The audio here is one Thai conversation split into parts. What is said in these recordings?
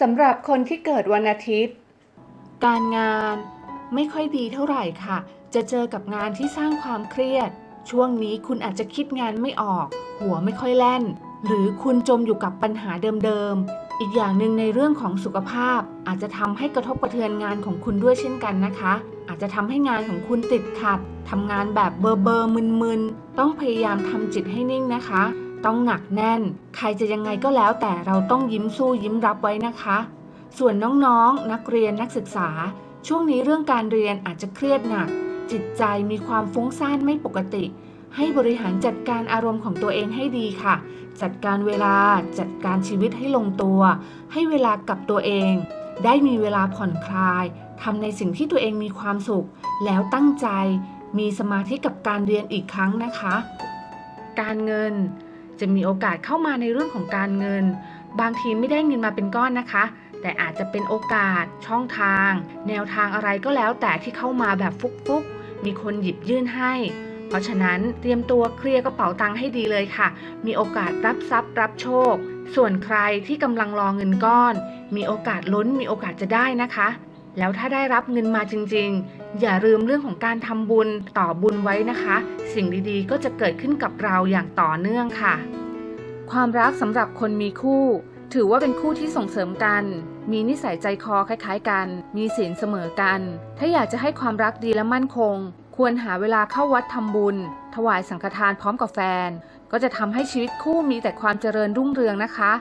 สำหรับคนที่เกิดวันอาทิตย์ การงานไม่ค่อยดีเท่าไหร่ค่ะ จะเจอกับงานที่สร้างความเครียด ช่วงนี้คุณอาจจะคิดงานไม่ออก หัวไม่ค่อยแล่น หรือคุณจมอยู่กับปัญหาเดิมๆ อีกอย่างหนึ่งในเรื่องของสุขภาพ อาจจะทำให้กระทบกระเทือนงานของคุณด้วยเช่นกันนะคะ อาจจะทำให้งานของคุณติดขัดทำงานแบบเบอร์เบอร์มึนๆ ต้องพยายามทำจิตให้นิ่งนะคะ ต้องหนักแน่น ใครจะยังไงก็แล้วแต่เราต้องยิ้มสู้ยิ้มรับไว้นะคะ ส่วนน้องๆนักเรียนนักศึกษา ช่วงนี้เรื่องการเรียนอาจจะเครียดหนัก จิตใจมีความฟุ้งซ่านไม่ปกติ ให้บริหารจัดการอารมณ์ของตัวเองให้ดีค่ะ จัดการเวลาจัดการชีวิตให้ลงตัว ให้เวลากับตัวเอง ได้มีเวลาผ่อนคลายทำในสิ่งที่ตัวเองมีความสุข แล้วตั้งใจมีสมาธิกับการเรียนอีกครั้งนะคะ การเงิน จะมีโอกาสเข้ามาในเรื่องของการเงิน บางทีไม่ได้เงินมาเป็นก้อนนะคะ แต่อาจจะเป็นโอกาส ช่องทาง แนวทางอะไรก็แล้วแต่ที่เข้ามาแบบฟุกๆ มีคนหยิบยื่นให้ เพราะฉะนั้นเตรียมตัวเคลียร์กระเป๋าตังค์ให้ดีเลยค่ะ มีโอกาสรับทรัพย์รับโชค ส่วนใครที่กำลังรอเงินก้อน มีโอกาสล้นมีโอกาสจะได้นะคะแล้วถ้าได้รับเงินมาจริง ๆ อย่าลืมเรื่องของการทำบุญต่อบุญไว้นะคะ สิ่งดีๆ ก็จะเกิดขึ้นกับเราอย่างต่อเนื่องค่ะ ความรักสำหรับคนมีคู่ ถือว่าเป็นคู่ที่ส่งเสริมกัน มีนิสัยใจคอคล้ายๆ กัน มีศีลเสมอกัน ถ้าอยากจะให้ความรักดีและมั่นคง ควรหาเวลาเข้าวัดทำบุญ ถวายสังฆทานพร้อมกับแฟน ก็จะทำให้ชีวิตคู่มีแต่ความเจริญรุ่งเรืองนะคะ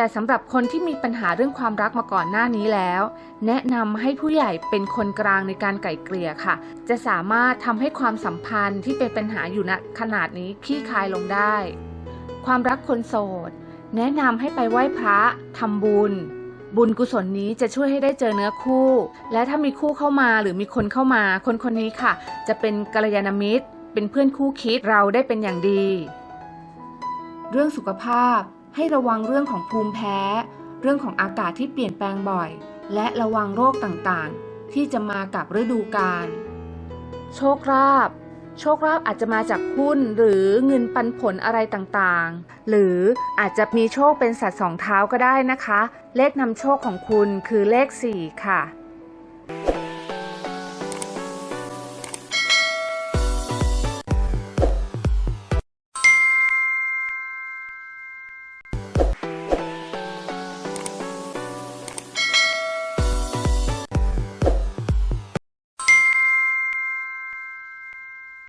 แต่สำหรับคนที่มีปัญหาเรื่องความรักมาก่อนหน้านี้แล้ว แนะนำให้ผู้ใหญ่เป็นคนกลางในการไก่เกลี่ยค่ะ จะสามารถทำให้ความสัมพันธ์ที่เป็นปัญหาอยู่ณขนาดนี้คลี่คลายลงได้ ความรักคนโสด แนะนำให้ไปไหว้พระทำบุญ บุญกุศลนี้จะช่วยให้ได้เจอเนื้อคู่ และถ้ามีคู่เข้ามาหรือมีคนเข้ามา คนคนนี้ค่ะ จะเป็นกัลยาณมิตร เป็นเพื่อนคู่คิดเราได้เป็นอย่างดี เรื่องสุขภาพ ให้ระวังเรื่องของภูมิแพ้ เรื่องของอากาศที่เปลี่ยนแปลงบ่อย และระวังโรคต่างๆ ที่จะมากับฤดูกาลโชคลาภโชคลาภอาจจะมาจากหุ้นหรือเงินปันผลอะไรต่างๆ หรืออาจจะมีโชคเป็นสัตว์สองเท้าก็ได้นะคะ เลขนำโชคของคุณคือเลข 4 ค่ะ